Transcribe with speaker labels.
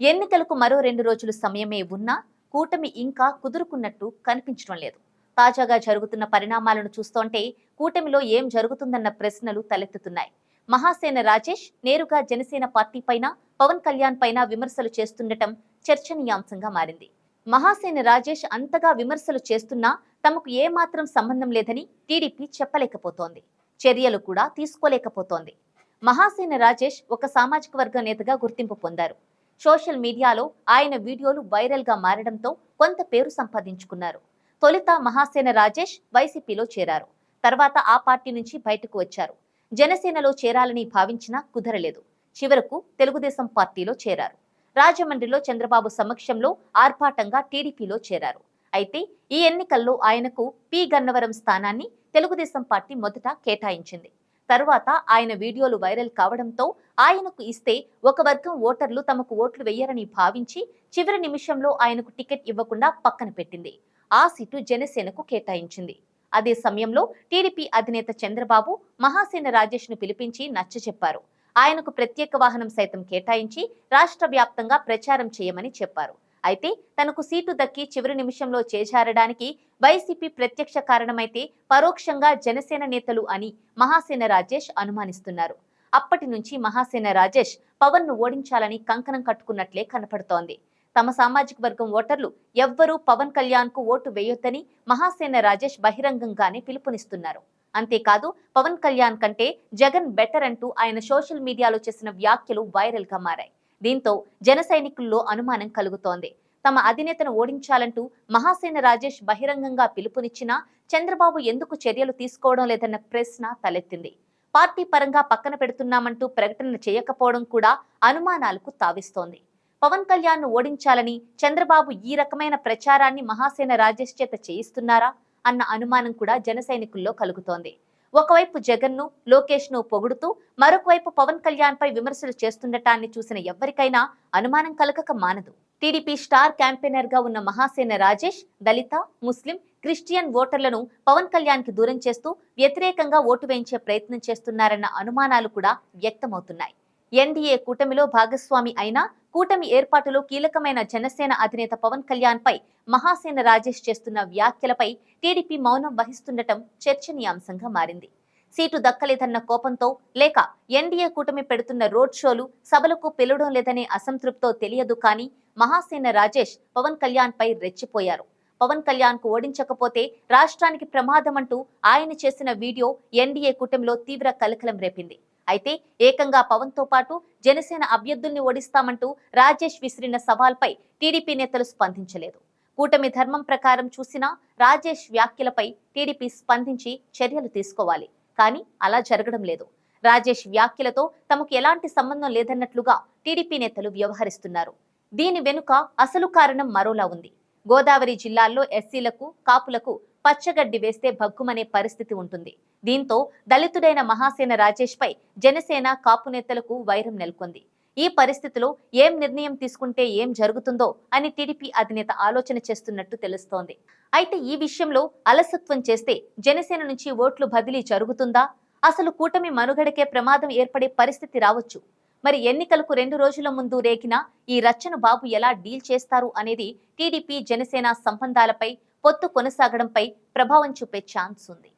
Speaker 1: ఎన్నికలకు మరో రెండు రోజులు సమయమే ఉన్నా కూటమి ఇంకా కుదురుకున్నట్టు కనిపించడం లేదు. తాజాగా జరుగుతున్న పరిణామాలను చూస్తుంటే కూటమిలో ఏం జరుగుతుందన్న ప్రశ్నలు తలెత్తుతున్నాయి. మహాసేన రాజేష్ నేరుగా జనసేన పార్టీ పైన పవన్ కళ్యాణ్ పైన విమర్శలు చేస్తుండటం చర్చనీయాంశంగా మారింది. మహాసేన రాజేష్ అంతగా విమర్శలు చేస్తున్నా తమకు ఏమాత్రం సంబంధం లేదని టీడీపీ చెప్పలేకపోతోంది. చర్యలు కూడా తీసుకోలేకపోతోంది. మహాసేన రాజేష్ ఒక సామాజిక వర్గ నేతగా గుర్తింపు పొందారు. సోషల్ మీడియాలో ఆయన వీడియోలు వైరల్గా మారడంతో కొంత పేరు సంపాదించుకున్నారు. తొలుత మహాసేన రాజేష్ వైసీపీలో చేరారు. తర్వాత ఆ పార్టీ నుంచి బయటకు వచ్చారు. జనసేనలో చేరాలని భావించినా కుదరలేదు. చివరకు తెలుగుదేశం పార్టీలో చేరారు. రాజమండ్రిలో చంద్రబాబు సమక్షంలో ఆర్భాటంగా టీడీపీలో చేరారు. అయితే ఈ ఎన్నికల్లో ఆయనకు పి గన్నవరం స్థానాన్ని తెలుగుదేశం పార్టీ మొదట కేటాయించింది. తరువాత ఆయన వీడియోలు వైరల్ కావడంతో ఆయనకు ఇస్తే ఒక వర్గం ఓటర్లు తమకు ఓట్లు వేయరని భావించి చివరి నిమిషంలో ఆయనకు టికెట్ ఇవ్వకుండా పక్కన పెట్టింది. ఆ సీటు జనసేనకు కేటాయించింది. అదే సమయంలో టీడీపీ అధినేత చంద్రబాబు మహాసేన రాజేష్ను పిలిపించి నచ్చచెప్పారు ఆయనకు ప్రత్యేక వాహనం సైతం కేటాయించి రాష్ట్ర వ్యాప్తంగా ప్రచారం చేయమని చెప్పారు. అయితే తనకు సీటు దక్కి చివరి నిమిషంలో చేజారడానికి వైసీపీ ప్రత్యక్ష కారణమైతే పరోక్షంగా జనసేన నేతలు అని మహాసేన రాజేష్ అనుమానిస్తున్నారు. అప్పటి నుంచి మహాసేన రాజేష్ పవన్ను ఓడించాలని కంకణం కట్టుకున్నట్లే కనపడుతోంది. తమ సామాజిక వర్గం ఓటర్లు ఎవ్వరూ పవన్ కళ్యాణ్కు ఓటు వేయొద్దని మహాసేన రాజేష్ బహిరంగంగానే పిలుపునిస్తున్నారు. అంతేకాదు పవన్ కళ్యాణ్ కంటే జగన్ బెటర్ అంటూ ఆయన సోషల్ మీడియాలో చేసిన వ్యాఖ్యలు వైరల్గా మారాయి. దీంతో జన అనుమానం కలుగుతోంది. తమ అధినేతను ఓడించాలంటూ మహాసేన రాజేష్ బహిరంగంగా పిలుపునిచ్చినా చంద్రబాబు ఎందుకు చర్యలు తీసుకోవడం లేదన్న ప్రశ్న తలెత్తింది. పార్టీ పరంగా పక్కన పెడుతున్నామంటూ ప్రకటన చేయకపోవడం కూడా అనుమానాలకు తావిస్తోంది. పవన్ కళ్యాణ్ను ఓడించాలని చంద్రబాబు ఈ రకమైన ప్రచారాన్ని మహాసేన రాజేష్ చేత చేయిస్తున్నారా? అన్న అనుమానం కూడా జన కలుగుతోంది. ఒకవైపు జగన్ను లోకేష్ను పొగుడుతూ మరొక వైపు పవన్ కళ్యాణ్ పై విమర్శలు చేస్తుండటాన్ని చూసిన ఎవ్వరికైనా అనుమానం కలగక మానదు. టీడీపీ స్టార్ క్యాంపెయినర్గా ఉన్న మహాసేన రాజేష్ దళిత ముస్లిం క్రిస్టియన్ ఓటర్లను పవన్ కళ్యాణ్కి దూరం చేస్తూ వ్యతిరేకంగా ఓటు వేయించే ప్రయత్నం చేస్తున్నారన్న అనుమానాలు కూడా వ్యక్తమవుతున్నాయి. ఎన్డీఏ కూటమిలో భాగస్వామి అయినా కూటమి ఏర్పాటులో కీలకమైన జనసేన అధినేత పవన్ కళ్యాణ్ పై మహాసేన రాజేష్ చేస్తున్న వ్యాఖ్యలపై టీడీపీ మౌనం వహిస్తుండటం చర్చనీయాంశంగా మారింది. సీటు దక్కలేదన్న కోపంతో లేక ఎన్డీఏ కూటమి పెడుతున్న రోడ్ షోలు సభలకు పిలవడం లేదనే అసంతృప్తో తెలియదు కానీ మహాసేన రాజేష్ పవన్ కళ్యాణ్ పై రెచ్చిపోయారు. పవన్ కళ్యాణ్కు ఓడించకపోతే రాష్ట్రానికి ప్రమాదమంటూ ఆయన చేసిన వీడియో ఎన్డీఏ కూటమిలో తీవ్ర కలకలం రేపింది. అయితే ఏకంగా పవన్తో పాటు జనసేన అభ్యర్థుల్ని ఓడిస్తామంటూ రాజేష్ విసిరిన సవాల్పై టీడీపీ నేతలు స్పందించలేదు. కూటమి ధర్మం ప్రకారం చూసినా రాజేష్ వ్యాఖ్యలపై టీడీపీ స్పందించి చర్యలు తీసుకోవాలి. కానీ అలా జరగడం లేదు. రాజేష్ వ్యాఖ్యలతో తమకు ఎలాంటి సంబంధం లేదన్నట్లుగా టీడీపీ నేతలు వ్యవహరిస్తున్నారు. దీని వెనుక అసలు కారణం మరోలా ఉంది. గోదావరి జిల్లాల్లో ఎస్సీలకు కాపులకు పచ్చగడ్డి వేస్తే భగ్గుమనే పరిస్థితి ఉంటుంది. దీంతో దళితుడైన మహాసేన రాజేష్ పై జనసేన కాపు నేతలకు వైరం నెలకొంది. ఈ పరిస్థితిలో ఏం నిర్ణయం తీసుకుంటే ఏం జరుగుతుందో అని టీడీపీ అధినేత ఆలోచన చేస్తున్నట్టు తెలుస్తోంది. అయితే ఈ విషయంలో అలసత్వం చేస్తే జనసేన నుంచి ఓట్లు బదిలీ జరుగుతుందా? అసలు కూటమి మనుగడకే ప్రమాదం ఏర్పడే పరిస్థితి రావచ్చు. మరి ఎన్నికలకు రెండు రోజుల ముందు రేగిన ఈ రచ్చను బాబు ఎలా డీల్ చేస్తారు అనేది టీడీపీ జనసేన సంబంధాలపై పొత్తు కొనసాగడంపై ప్రభావం చూపే ఛాన్స్ ఉంది.